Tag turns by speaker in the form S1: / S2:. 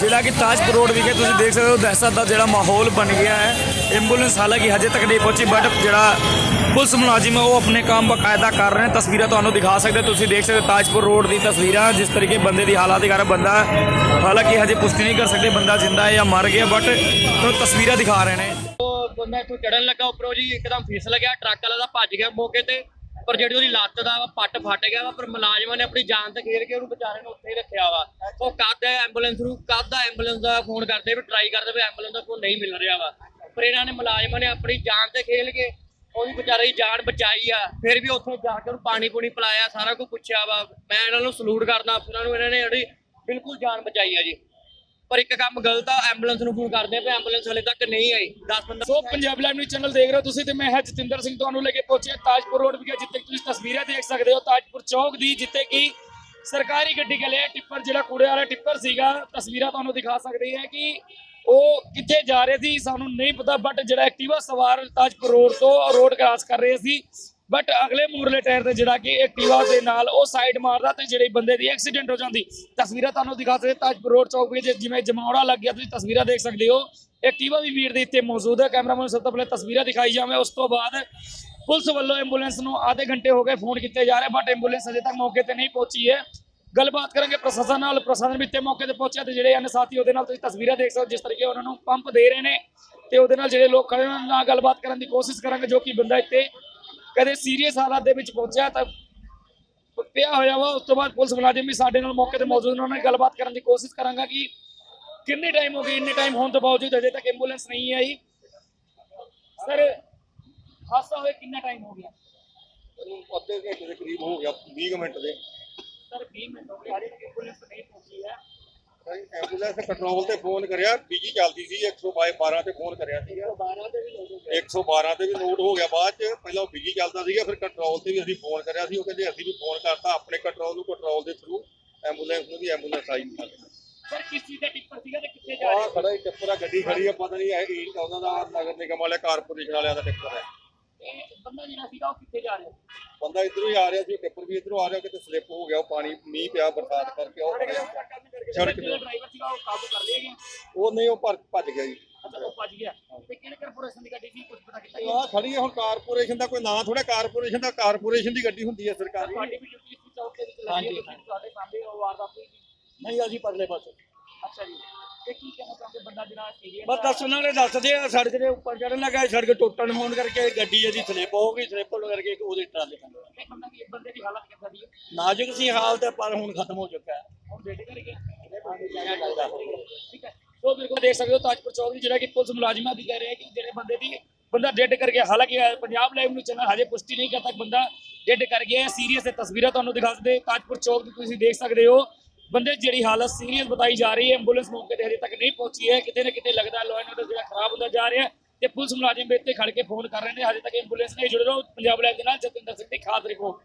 S1: ਜਿਹੜਾ ਕਿ ਤਾਜਪੁਰ ਰੋਡ ਵਿਖੇ ਤੁਸੀਂ ਦੇਖ ਸਕਦੇ ਹੋ ਦਹਿਸ਼ਤ ਦਾ ਜਿਹੜਾ ਮਾਹੌਲ ਬਣ ਗਿਆ ਹੈ। ਐਂਬੂਲੈਂਸ ਹਾਲਾਂਕਿ ਹਜੇ ਤੱਕ ਨਹੀਂ ਪਹੁੰਚੀ ਬਟ ਜਿਹੜਾ ਪੁਲਿਸ ਮੁਲਾਜ਼ਮ ਹੈ, ਉਹ ਆਪਣੇ ਕੰਮ ਬਕਾਇਦਾ ਕਰ ਰਹੇ ਨੇ। ਤਸਵੀਰਾਂ ਤੁਹਾਨੂੰ ਦਿਖਾ ਸਕਦੇ ਤੁਸੀਂ ਦੇਖ ਸਕਦੇ ਤਾਜਪੁਰ ਰੋਡ ਦੀ ਤਸਵੀਰਾਂ, ਜਿਸ ਤਰੀਕੇ ਬੰਦੇ ਦੀ ਹਾਲਾਤ ਦਿਖਾ ਰਿਹਾ ਬੰਦਾ, ਹਾਲਾਂਕਿ ਹਜੇ ਪੁਸ਼ਟੀ ਨਹੀਂ ਕਰ ਸਕਦੇ, ਬੰਦਾ ਜਿੰਦਾ ਹੈ ਜਾਂ ਮਰ ਗਿਆ ਬਟ ਤੁਹਾਨੂੰ ਤਸਵੀਰਾਂ ਦਿਖਾ ਰਹੇ ਨੇ।
S2: ਉਹ ਇੱਥੋਂ ਚੜਨ ਲੱਗਾ ਉੱਪਰੋਂ ਜੀ, ਇੱਕਦਮ ਫਿਸਲ ਲੱਗਿਆ, ਟਰੱਕ ਵਾਲਾ ਦਾ ਭੱਜ ਗਿਆ ਮੌਕੇ ਤੇ। ਪਰ ਜਿਹੜੀ ਉਹਦੀ ਲੱਤ ਦਾ ਵਾ ਪੱਟ ਫਟ ਗਿਆ ਵਾ, ਪਰ ਮੁਲਾਜ਼ਮਾਂ ਨੇ ਆਪਣੀ ਜਾਨ ਤੇ ਖੇਡ ਕੇ ਉਹਨੂੰ ਵਿਚਾਰੇ ਨੂੰ ਉੱਥੇ ਹੀ ਰੱਖਿਆ ਵਾ। ਉਹ ਕਦ ਐਂਬੂਲੈਂਸ ਨੂੰ, ਕਦ ਦਾ ਐਂਬੂਲੈਂਸ ਦਾ ਫੋਨ ਕਰਦੇ ਵੀ ਟਰਾਈ ਕਰਦੇ ਵੀ ਐਂਬੂਲੈਂਸ ਦਾ ਫੋਨ ਨਹੀਂ ਮਿਲ ਰਿਹਾ ਵਾ। ਪਰ ਇਹਨਾਂ ਨੇ ਮੁਲਾਜ਼ਮਾਂ ਨੇ ਆਪਣੀ ਜਾਨ ਤੇ ਖੇਲ ਕੇ ਉਹਦੀ ਵਿਚਾਰੇ ਦੀ ਜਾਨ ਬਚਾਈ ਆ। ਫਿਰ ਵੀ ਉੱਥੇ ਜਾ ਕੇ ਉਹਨੂੰ ਪਾਣੀ ਪੂਣੀ ਪਿਲਾਇਆ, ਸਾਰਾ ਕੁਝ ਪੁੱਛਿਆ ਵਾ। ਮੈਂ ਇਹਨਾਂ ਨੂੰ ਸਲੂਟ ਕਰਦਾ ਅਫਸਰਾਂ ਨੂੰ ਇਹਨਾਂ ਨੇ ਜਿਹੜੀ ਬਿਲਕੁਲ ਜਾਨ ਬਚਾਈ ਆ ਜੀ। ਪਰ ਇੱਕ ਕੰਮ ਗਲਤ ਆ ਐਂਬੂਲੈਂਸ ਨੂੰ ਫੋਨ ਕਰਦੇ ਆ ਐਂਬੂਲੈਂਸ ਹਲੇ ਤੱਕ ਨਹੀਂ ਆਈ। 10 15
S1: so Punjab live news channel ਦੇਖ ਰਹੇ ਹੋ ਤੁਸੀਂ ਤੇ ਮੈਂ ਹਾਂ ਜਤਿੰਦਰ ਸਿੰਘ ਤੁਹਾਨੂੰ ਲੈ ਕੇ ਪਹੁੰਚਿਆ ਤਾਜਪੁਰ ਰੋਡ ਵਿਖੇ, ਜਿੱਥੇ ਤੁਸੀਂ ਤਸਵੀਰਾਂ ਦੇਖ ਸਕਦੇ ਹੋ ਤਾਜਪੁਰ ਚੌਕ ਦੀ, ਜਿੱਥੇ ਕਿ ਸਰਕਾਰੀ ਗੱਡੀ ਗਲੇ ਟਿੱਪਰ ਜਿਹੜਾ ਕੂੜੇ ਵਾਲਾ ਟਿੱਪਰ ਸੀਗਾ, ਤਸਵੀਰਾਂ ਤੁਹਾਨੂੰ ਦਿਖਾ ਸਕਦੇ ਹਾਂ ਕਿ ਉਹ ਕਿੱਥੇ ਜਾ ਰਹੇ ਸੀ, ਸਾਨੂੰ ਨਹੀਂ ਪਤਾ ਬਟ ਜਿਹੜਾ ਐਕਟਿਵਾ ਸਵਾਰ ਤਾਜਪੁਰ ਰੋਡ ਤੋਂ ਰੋਡ ਕ੍ਰਾਸ ਕਰ ਰਹੇ ਸੀ। ਬਟ ਅਗਲੇ ਮੂਰਲੇ ਟਾਇਰ ਤੇ ਜਿਹੜਾ ਕਿ ਐਕਟਿਵਾ ਦੇ ਨਾਲ ਉਹ ਸਾਈਡ ਮਾਰਦਾ ਤੇ ਜਿਹੜੇ ਬੰਦੇ ਦੀ ਐਕਸੀਡੈਂਟ ਹੋ ਜਾਂਦੀ, ਤਸਵੀਰਾਂ ਤੁਹਾਨੂੰ ਦਿਖਾ ਸਕਦੇ ਤਾਜਪੁਰ ਰੋਡ ਚੌਕ ਵਿੱਚ ਜਿਵੇਂ ਜਮਾਉੜਾ ਲੱਗ ਗਿਆ, ਤੁਸੀਂ ਤਸਵੀਰਾਂ ਦੇਖ ਸਕਦੇ ਹੋ। ਐਕਟਿਵਾ ਵੀ ਵੀਰ ਦੇ ਇੱਥੇ ਮੌਜੂਦ ਹੈ। ਕੈਮਰਾਮੈਨ ਸਭ ਤੋਂ ਪਹਿਲੇ ਤਸਵੀਰਾਂ ਦਿਖਾਈ ਜਾਵੇ। ਉਸ ਤੋਂ ਬਾਅਦ ਪੁਲਿਸ ਵੱਲੋਂ ਐਂਬੂਲੈਂਸ ਨੂੰ ਆਧੇ ਘੰਟੇ ਹੋ ਗਏ ਫੋਨ ਕੀਤੇ ਜਾ ਰਹੇ ਬਟ ਐਂਬੂਲੈਂਸ ਅਜੇ ਤੱਕ ਮੌਕੇ ਤੇ ਨਹੀਂ ਪਹੁੰਚੀ ਹੈ। ਗੱਲਬਾਤ ਕਰਾਂਗੇ ਪ੍ਰਸ਼ਾਸਨ ਨਾਲ। ਪ੍ਰਸ਼ਾਸਨ ਵੀ ਇੱਥੇ ਮੌਕੇ ਤੇ ਪਹੁੰਚਿਆ ਤੇ ਜਿਹੜੇ ਹਨ ਸਾਥੀ ਉਹਦੇ ਨਾਲ ਤੁਸੀਂ ਤਸਵੀਰਾਂ ਦੇਖ ਸਕਦੇ ਹੋ, ਜਿਸ ਤਰੀਕੇ ਉਹਨਾਂ ਨੂੰ ਪੰਪ ਦੇ ਰਹੇ ਨੇ। ਤੇ ਉਹਦੇ ਨਾਲ ਜਿਹੜੇ ਲੋਕ ਖੜੇ ਉਹਨਾਂ ਨਾਲ ਗੱਲਬਾਤ ਕਰਨ ਦੀ ਕੋਸ਼ਿਸ਼ ਕਰਾਂਗੇ, ਜੋ ਕਿ ਬੰਦਾ ਇੱਥੇ ਕਦੇ ਸੀਰੀਅਸ ਹਾਲਾਤ ਦੇ ਵਿੱਚ ਪਹੁੰਚਿਆ ਤਾਂ ਪਿਆ ਹੋਇਆ ਵਾ ਉਸ ਤੋਂ ਬਾਅਦ ਪੁਲਿਸ ਮੁਲਾਜ਼ਮ ਵੀ ਸਾਡੇ ਨਾਲ ਮੌਕੇ ਤੇ ਮੌਜੂਦ ਨੇ ਉਹਨਾਂ ਨਾਲ ਗੱਲਬਾਤ ਕਰਨ ਦੀ ਕੋਸ਼ਿਸ਼ ਕਰਾਂਗਾ ਕਿ ਕਿੰਨੇ ਟਾਈਮ ਹੋ ਗਈ ਇੰਨੇ ਟਾਈਮ ਹੋਣ ਤੋਂ ਬਾਵਜੂਦ ਅਜੇ ਤੱਕ ਐਂਬੂਲੈਂਸ ਨਹੀਂ ਆਈ। ਸਰ ਹਾਦਸਾ ਹੋਏ ਕਿੰਨਾ ਟਾਈਮ ਹੋ ਗਿਆ?
S3: ਅੱਧੇ ਘੰਟੇ ਦੇ ਕਰੀਬ ਹੋ ਗਿਆ 20 ਕੁ ਮਿੰਟ ਦੇ।
S1: ਸਰ 20 ਮਿੰਟ ਹੋ ਗਏ। ਐਂਬੂਲੈਂਸ ਨਹੀਂ ਪਹੁੰਚੀ ਹੈ।
S3: ਐਂਬੂਲੈਂਸ ਕੰਟਰੋਲ ਤੇ ਫੋਨ ਕਰਿਆ ਬਿਜ਼ੀ ਚੱਲਦੀ ਸੀ 112 ਤੇ ਫੋਨ ਕਰਿਆ ਸੀਗਾ
S1: 12 ਤੇ ਵੀ ਲੋਕ ਹੋ ਗਏ
S3: 112 ਤੇ ਵੀ ਨੋਟ ਹੋ ਗਿਆ ਬਾਅਦ ਚ ਪਹਿਲਾਂ ਬਿਜ਼ੀ ਚੱਲਦਾ ਸੀਗਾ ਫਿਰ ਕੰਟਰੋਲ ਤੇ ਵੀ ਅਸੀਂ ਫੋਨ ਕਰਿਆ ਸੀ ਉਹ ਕਹਿੰਦੇ ਅਸੀਂ ਵੀ ਫੋਨ ਕਰਤਾ ਆਪਣੇ ਕੰਟਰੋਲ ਨੂੰ ਕੰਟਰੋਲ ਦੇ ਥਰੂ ਐਂਬੂਲੈਂਸ ਨੂੰ ਵੀ ਐਂਬੂਲੈਂਸ ਆਈ ਨਹੀਂ
S1: ਸਰ ਕਿਸ ਚੀਜ਼ ਦਾ ਟਿੱਪਰ ਸੀਗਾ ਤੇ ਕਿੱਥੇ ਜਾ ਰਿਹਾ
S3: ਖੜਾ ਹੀ ਟਿੱਪਰ ਆ ਗੱਡੀ ਖੜੀ ਆ ਪਤਾ ਨਹੀਂ ਇਹ ਇਹ ਉਹਨਾਂ ਦਾ ਨਗਰ ਨਿਗਮ ਵਾਲੇ ਕਾਰਪੋਰੇਸ਼ਨ ਵਾਲਿਆਂ ਦਾ ਟਿੱਪਰ ਹੈ
S1: ਬੰਦਾ ਜਿਹੜਾ ਸੀਗਾ ਉਹ ਕਿੱਥੇ ਜਾ ਰਿਹਾ
S3: ਬੰਦਾ ਇਧਰੋਂ ਹੀ ਆ ਰਿਹਾ ਸੀ ਟਿੱਪਰ ਵੀ ਇਧਰੋਂ ਆ ਰਿਹਾ ਕਿਤੇ ਸਲਿੱਪ ਹੋ ਗਿਆ ਉਹ ਪਾਣੀ ਮੀਂਹ ਪਿਆ ਬਰਸਾਤ ਕਰਕੇ ਉਹ
S1: ਸੜਕ
S3: ਸੜਕ
S1: ਤੇ
S3: ਤੇ
S1: ਡਰਾਈਵਰ ਸੀਗਾ ਉਹ ਕਾਬੂ ਕਰ ਲਿਆ ਗਿਆ
S3: ਉਹ ਨਹੀਂ ਉਹ ਭੱਜ ਭੱਜ ਗਿਆ ਜੀ।
S1: ਅੱਛਾ ਉਹ ਭੱਜ ਗਿਆ। ਤੇ ਕਿਹੜੇ ਕਾਰਪੋਰੇਸ਼ਨ ਦੀ ਗੱਡੀ ਸੀ? ਕੁਝ ਪਤਾ ਕੀਤਾ ਜੀ?
S3: ਆ ਖੜੀ ਆ ਹੁਣ ਕਾਰਪੋਰੇਸ਼ਨ ਦਾ ਕੋਈ ਨਾਂ ਥੋੜਾ ਕਾਰਪੋਰੇਸ਼ਨ ਦਾ ਕਾਰਪੋਰੇਸ਼ਨ ਦੀ ਗੱਡੀ ਹੁੰਦੀ ਹੈ ਸਰਕਾਰੀ।
S1: ਤੁਹਾਡੀ ਵੀ ਡਿਊਟੀ ਇਸ ਚੌਕ ਦੇ ਵਿੱਚ ਲੱਗੀ ਹੈ ਤੁਸੀਂ ਤੁਹਾਡੇ ਸਾਹਮਣੇ ਉਹ ਵਾਰਦਾਤ ਹੋਈ ਸੀ?
S4: ਨਹੀਂ ਅਸੀਂ ਪਰਲੇ ਪਾਸੇ।
S1: ਅੱਛਾ ਜੀ। ਤੇ ਕੀ ਕਹਿਣਾ ਚਾਹੁੰਦੇ ਬੰਦਾ ਜਿਹੜਾ ਸੀਰੀਅਸ
S4: ਬਸ ਦੱਸ ਉਹਨਾਂ ਨੇ ਦੱਸਦੇ ਆ ਸੜਕ ਦੇ ਉੱਪਰ ਚੜਨ ਲੱਗਾ ਸੜਕ ਟੁੱਟਣ ਹੋਣ ਕਰਕੇ ਗੱਡੀ ਇਹਦੀ ਸਲਿੱਪ ਹੋ ਗਈ ਸਲਿੱਪ ਹੋਣ ਕਰਕੇ ਉਹਦੇ ਟਰਾਲੇ ਥੱਲੇ
S1: ਤੇ ਬੰਦਾ ਕੀ ਬੰਦੇ ਦੀ ਹਾਲਤ ਕਿੱਦਾਂ ਦੀ ਹੈ?
S4: ਨਾਜ਼ੁਕ ਸੀ ਹਾਲਤ ਪਰ ਹੁਣ ਖਤਮ ਹੋ ਚੁੱਕਾ ਹੈ।
S1: ਹੁਣ ਬੇਟੇ ਕਰਕੇ ਠੀਕ ਹੈ। ਸੋ ਬਿਲਕੁਲ ਦੇਖ ਸਕਦੇ ਹੋ ਤਾਜਪੁਰ ਚੌਕ ਦੀ ਜਿਹੜਾ ਕਿ ਪੁਲਿਸ ਮੁਲਾਜ਼ਮਾਂ ਦੀ ਕਹਿ ਰਹੇ ਕਿ ਜਿਹੜੇ ਬੰਦੇ ਦੀ ਬੰਦਾ ਡੈਡ ਕਰ ਗਿਆ ਹਾਲਾਂਕਿ ਪੰਜਾਬ ਲਾਈਵ ਨੂੰ ਚੈਨਲ ਹਜੇ ਪੁਸ਼ਟੀ ਨਹੀਂ ਕਰਦਾ ਕਿ ਬੰਦਾ ਡੈਡ ਕਰ ਗਿਆ ਹੈ। ਸੀਰੀਅਸ ਹੈ ਤਸਵੀਰਾਂ ਤੁਹਾਨੂੰ ਦਿਖਾ ਸਕਦੇ ਤਾਜਪੁਰ ਚੌਕ ਦੀ ਤੁਸੀਂ ਦੇਖ ਸਕਦੇ ਹੋ। ਬੰਦੇ ਦੀ ਜਿਹੜੀ ਹਾਲਤ ਸੀਰੀਅਸ ਬਤਾਈ ਜਾ ਰਹੀ ਹੈ, ਐਂਬੂਲੈਂਸ ਮੌਕੇ ਤੇ ਹਜੇ ਤੱਕ ਨਹੀਂ ਪਹੁੰਚੀ ਹੈ। ਕਿਤੇ ਨਾ ਕਿਤੇ ਲੱਗਦਾ ਲਾਅ ਐਂਡ ਆਰਡਰ ਜਿਹੜਾ ਖਰਾਬ ਹੁੰਦਾ ਜਾ ਰਿਹਾ ਤੇ ਪੁਲਿਸ ਮੁਲਾਜ਼ਮ ਵੀ ਇੱਥੇ ਖੜ ਕੇ ਫੋਨ ਕਰ ਰਹੇ ਨੇ। ਹਜੇ ਤੱਕ ਐਂਬੂਲੈਂਸ ਨਹੀਂ ਜੁੜ ਰਹੋ। ਪੰਜਾਬ ਲਾਈਵ ਦੇ ਨਾਲ ਜਤਿੰਦਰ ਸਿੰਘ ਦੀ ਖਾਸ ਰਿਪੋਰਟ